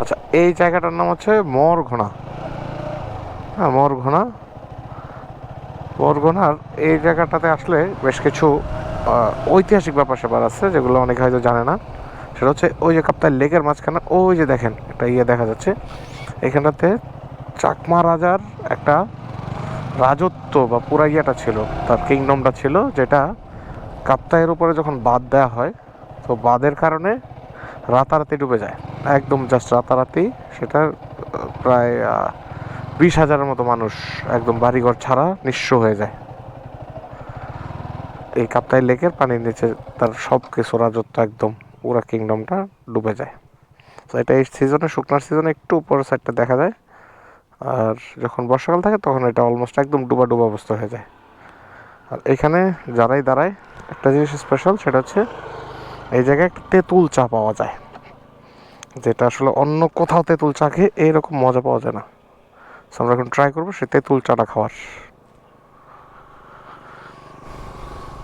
আচ্ছা এই জায়গাটার নাম হচ্ছে মরঘোনা। হ্যাঁ মরঘোনা। মরঘোনার এই জায়গাটাতে আসলে বেশ কিছু ঐতিহাসিক ব্যাপার স্যাপার আছে, যেগুলো অনেকে হয়তো জানে না। সেটা হচ্ছে ওই যে কাপ্তাই লেকের মাঝখানে, ওই যে দেখেন, একটা ইয়ে দেখা যাচ্ছে। এখানটাতে চাকমা রাজার একটা রাজত্ব বা পুরা ইয়েটা ছিল, তার কিংডমটা ছিল, যেটা কাপ্তাইয়ের উপরে যখন বাদ দেওয়া হয়, তো বাদের কারণে রাতারাতি ডুবে যায়। একদম জাস্ট রাতারাতি, সেটা প্রায় বিশ হাজারের মতো মানুষ একদম বাড়িঘর ছাড়া নিঃস্ব হয়ে যায়। এই কাপ্তাই লেকের পানির নিচে তার সব কিছু রাজত্ব একদম পুরা কিংডমটা ডুবে যায়। তো এটা এই সিজনে শুকনার সিজনে একটু উপরের সাইডটা দেখা যায়। আর যখন বর্ষাকাল থাকে, তখন এটা অলমোস্ট একদম ডুবা ডুবা অবস্থা হয়ে যায়। আর এখানে যারাই দাঁড়ায়, একটা জিনিস স্পেশাল সেটা হচ্ছে এই জায়গায় একটা তেঁতুল চা পাওয়া যায়। যেটা আসলে অন্য কোথাও তেঁতুল চা খেয়ে এইরকম মজা পাওয়া যায় না। আমরা এখন ট্রাই করব সে তেঁতুল চাটা খাওয়ার।